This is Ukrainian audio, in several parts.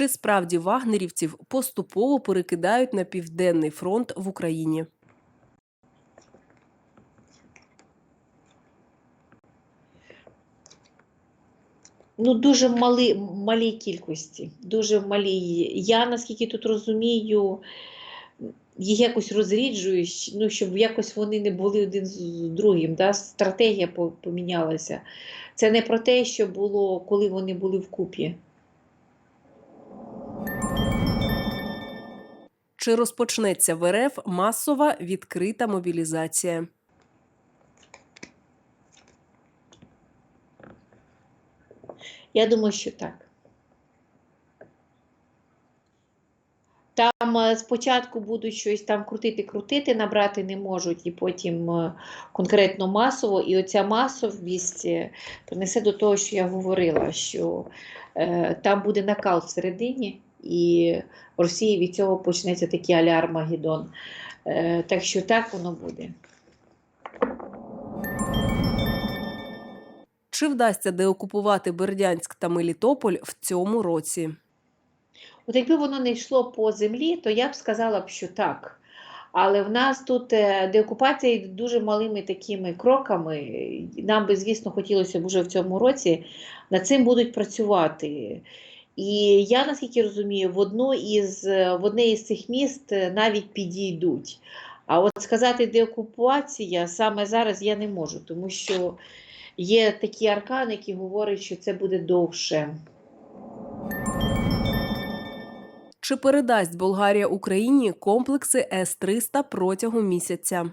Чи справді вагнерівців поступово перекидають на південний фронт в Україні? Ну, дуже мали, малій кількості. Дуже малій. Я, наскільки тут розумію, їх якось розріджують, ну, щоб якось вони не були один з другим. Да? Стратегія помінялася. Це не про те, що було, коли вони були вкупі. Чи розпочнеться в РФ масова відкрита мобілізація? Я думаю, що так. Там е, спочатку будуть щось там крутити-крутити, набрати не можуть, і потім е, конкретно масово. І оця масовість е, принесе до того, що я говорила, що е, там буде накал всередині, і в Росії від цього почнеться такий аля Армагеддон. Е, так що так воно буде. Чи вдасться деокупувати Бердянськ та Мелітополь в цьому році? От якби воно не йшло по землі, то я б сказала б, що так. Але в нас тут е, деокупація йде дуже малими такими кроками. Нам би, звісно, хотілося б уже в цьому році над цим будуть працювати. І я, наскільки розумію, в, одну із, в одне із цих міст е, навіть підійдуть. А от сказати деокупація саме зараз я не можу, тому що є такі аркани, які говорять, що це буде довше. Чи передасть Болгарія Україні комплекси С-300 протягом місяця?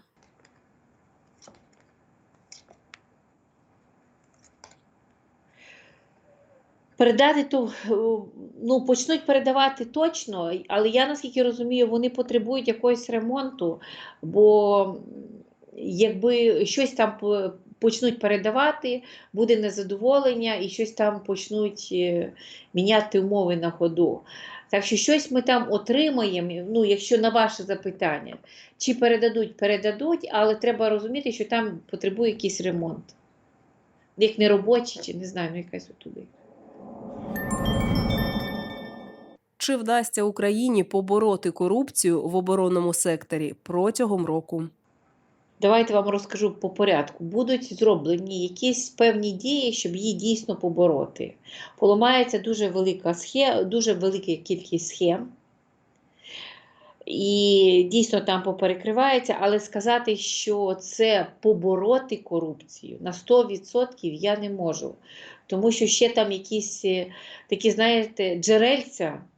Передати то е, ну почнуть передавати точно, але я наскільки розумію, вони потребують якогось ремонту, бо якби щось там почнуть передавати, буде незадоволення і щось там почнуть е, міняти умови на ходу. Так що щось ми там отримаємо, ну, якщо на ваше запитання, чи передадуть, передадуть, але треба розуміти, що там потребує якийсь ремонт. Як не робочий, чи не знаю, ну якась отуди. Чи вдасться Україні побороти корупцію в оборонному секторі протягом року? Давайте вам розкажу по порядку. Будуть зроблені якісь певні дії, щоб її дійсно побороти. Поламається дуже велика схема, дуже велика кількість схем. І дійсно там поперекривається, але сказати, що це побороти корупцію на 100% я не можу. Тому що ще там якісь е, такі, знаєте, джерельця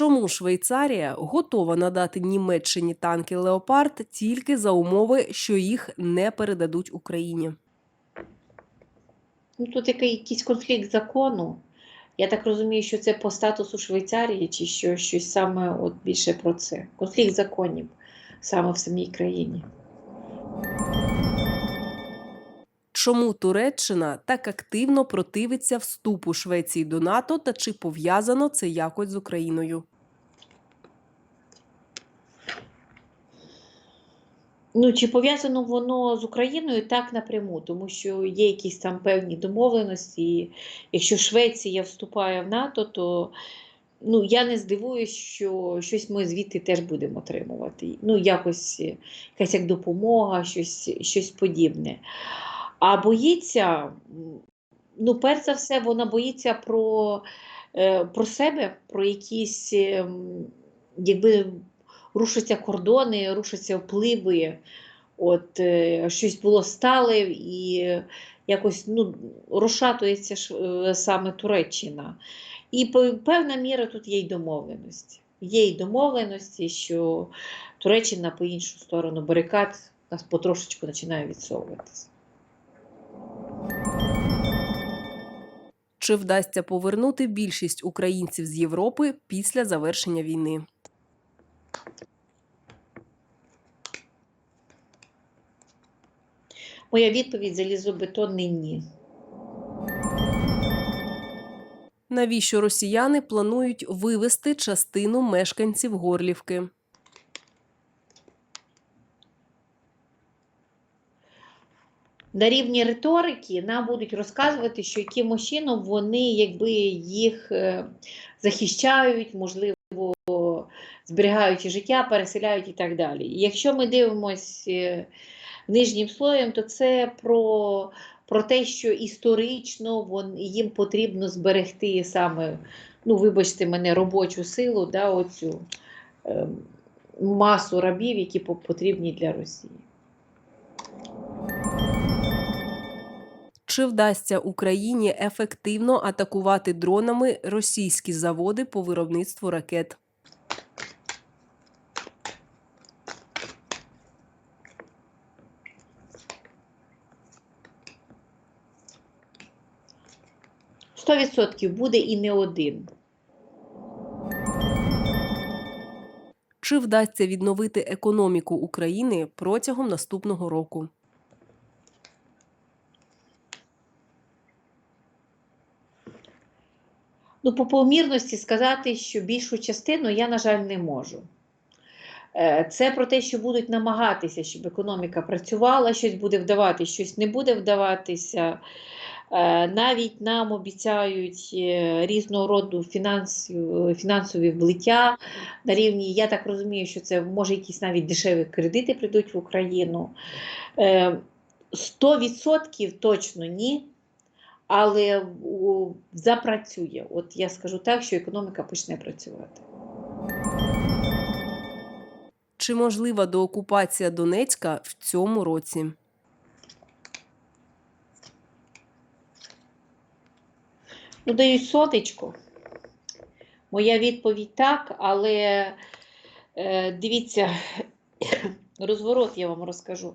Чому Швейцарія готова надати Німеччині танки Леопард тільки за умови, що їх не передадуть Україні? Ну, тут якийсь конфлікт закону. Я так розумію, що це по статусу Швейцарії, чи що щось саме от більше про це. Конфлікт законів саме в самій країні. Чому Туреччина так активно противиться вступу Швеції до НАТО та чи пов'язано це якось з Україною? Ну, чи пов'язано воно з Україною так напряму, тому що є якісь там певні домовленості. і Якщо Швеція вступає в НАТО, то ну, я не здивуюсь, що щось ми звідти теж будемо отримувати. Ну, якось якась як допомога, щось, щось подібне. А боїться, ну, перш за все, вона боїться про, е, про себе, про якісь, ем, якби рушаться кордони, рушаться впливи. От е, щось було стале і якось ну, розшатується е, саме Туреччина. І певна міра тут є й домовленості. Є й домовленості, що Туреччина по іншу сторону барикад нас потрошечку починає відсовуватися. Чи вдасться повернути більшість українців з Європи після завершення війни? Моя відповідь залізобетонний ні. Навіщо росіяни планують вивести частину мешканців Горлівки? На рівні риторики нам будуть розказувати, що якимось чином вони якби їх е, захищають, можливо, зберігаючи життя, переселяють і так далі. І Якщо ми дивимося нижнім слоєм, то це про, про те, що історично вон, їм потрібно зберегти саме, ну, вибачте мене, робочу силу, да, оцю е, масу рабів, які потрібні для Росії. Чи вдасться Україні ефективно атакувати дронами російські заводи по виробництву ракет? Сто відсотків буде і не один. Чи вдасться відновити економіку України протягом наступного року? Ну, по помірності сказати, що більшу частину я, на жаль, не можу. Е, Це про те, що будуть намагатися, щоб економіка працювала, щось буде вдаватись, щось не буде вдаватися. Е, Навіть нам обіцяють е, різного роду фінансові влиття на рівні, я так розумію, що це може якісь навіть дешеві кредити прийдуть в Україну. Е, 100% точно ні. Але запрацює. От я скажу так, що економіка почне працювати. Чи можлива доокупація Донецька в цьому році? Ну, дають соточку. Моя відповідь так, але е, дивіться, розворот я вам розкажу.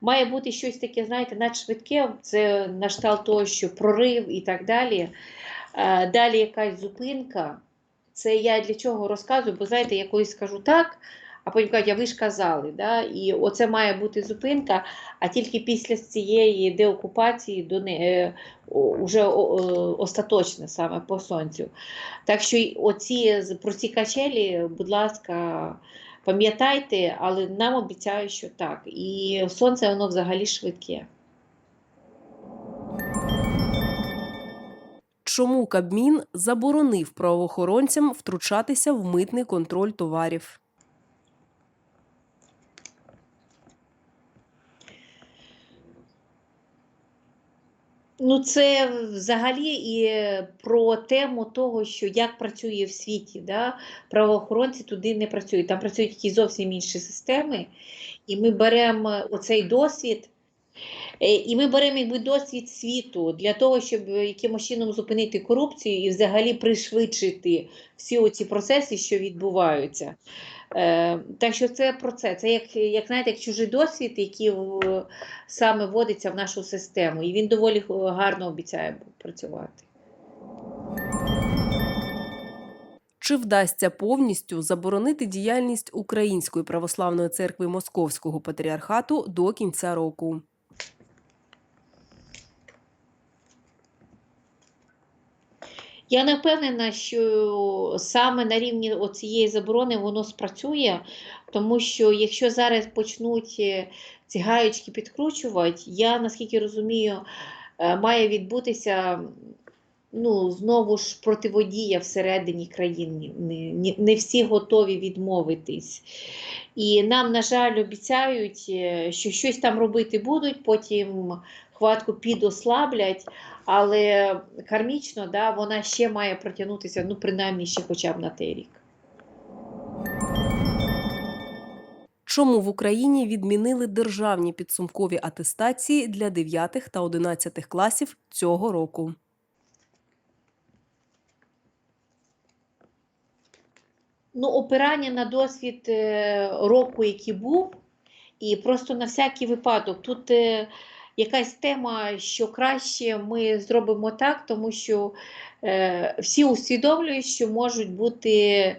Має бути щось таке, знаєте, надшвидке, це на кшталт того, що прорив і так далі. Е, далі якась зупинка. Це я для чого розказую, бо знаєте, я колись скажу так, а потім кажуть, а ви ж казали. Да? І оце має бути зупинка, а тільки після цієї деокупації до не, о- уже остаточне саме по сонцю. Так що оці про ці качелі, будь ласка, пам'ятайте, але нам обіцяють, що так. І сонце воно взагалі швидке. Чому Кабмін заборонив правоохоронцям втручатися в митний контроль товарів? Ну, це взагалі і про тему того, що як працює в світі. Да? Правоохоронці туди не працюють. Там працюють якісь зовсім інші системи. І ми беремо оцей досвід, і ми беремо якби досвід світу для того, щоб якимось чином зупинити корупцію і взагалі пришвидшити всі оці процеси, що відбуваються. Е, так що це про це. Це як, як знаєте, як чужий досвід, який в- саме вводиться в нашу систему, і він доволі гарно обіцяє працювати. Чи вдасться повністю заборонити діяльність Української православної церкви Московського патріархату до кінця року? Я не впевнена, що саме на рівні цієї заборони воно спрацює, тому що якщо зараз почнуть е, ці гаєчки підкручувати, я наскільки розумію, е, має відбутися ну, знову ж противодія всередині країни. Не, всі готові відмовитись. І нам, на жаль, обіцяють, е, що щось там робити будуть, потім хватку підослаблять, але кармічно да, вона ще має протягнутися, ну, принаймні, ще хоча б на той рік. Чому в Україні відмінили державні підсумкові атестації для 9 та 11 класів цього року? Ну, опирання на досвід е, року, який був, і просто на всякий випадок. Тут, е, якась тема, що краще ми зробимо так, тому що е, всі усвідомлюють, що можуть бути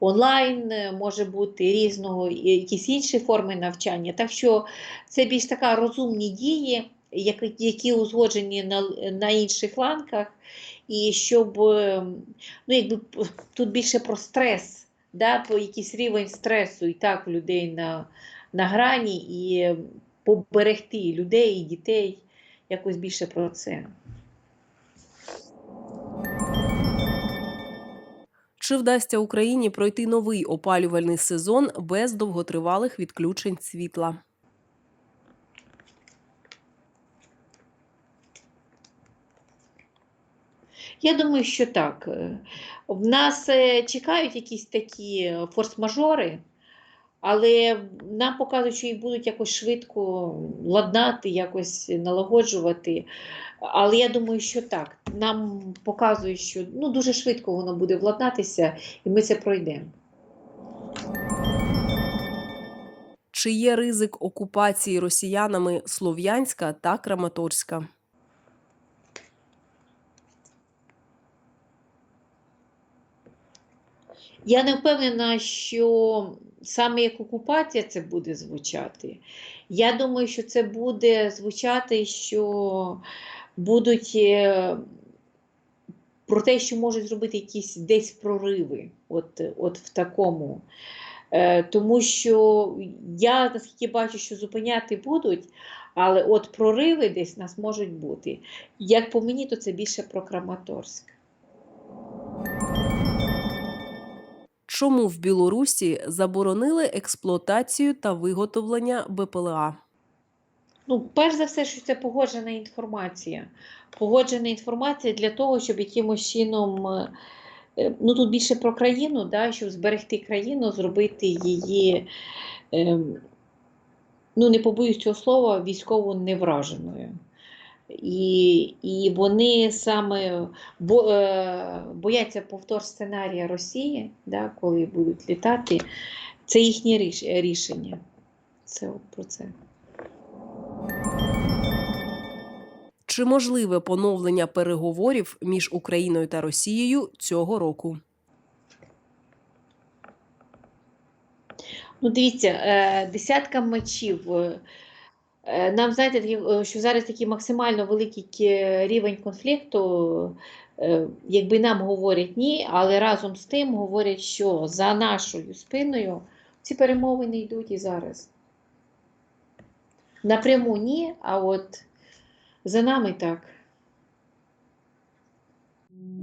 онлайн, може бути різного якісь інші форми навчання. Так що це більш така розумні дії, які, які узгоджені на, на інших ланках, і щоб е, ну, якби тут більше про стрес, да, про якийсь рівень стресу і так у людей на, на грані, і поберегти людей і дітей, якось більше про це. Чи вдасться Україні пройти новий опалювальний сезон без довготривалих відключень світла? Я думаю, що так. Е, В нас е, чекають якісь такі форс-мажори, але нам показують, що їх будуть якось швидко ладнати, якось налагоджувати. Але я думаю, що так. Нам показують, що ну, дуже швидко воно буде владнатися, і ми це пройдемо. Чи є ризик окупації росіянами Слов'янська та Краматорська? Я не впевнена, що саме як окупація це буде звучати. Я думаю, що це буде звучати, що будуть е, про те, що можуть зробити якісь десь прориви, от, от в такому. Е, Тому що я наскільки бачу, що зупиняти будуть, але от прориви десь нас можуть бути. Як по мені, то це більше про Краматорськ. Чому в Білорусі заборонили експлуатацію та виготовлення БПЛА? Ну, перш за все, що це погоджена інформація. Погоджена інформація для того, щоб якимось чином, е, е, ну тут більше про країну, да, щоб зберегти країну, зробити її, ем, ну не побоюсь цього слова, військово невраженою. І, і вони саме бо, е, бояться повтор сценарія Росії, да, коли будуть літати. Це їхнє ріш- рішення. Це от про це. Чи можливе поновлення переговорів між Україною та Росією цього року? Ну, дивіться, е, десятка матчів. Е, Нам знаєте, е, що зараз такий максимально великий рівень конфлікту. е, Якби нам говорять ні, але разом з тим говорять, що за нашою спиною ці перемовини йдуть і зараз. Напряму ні, а от за нами так.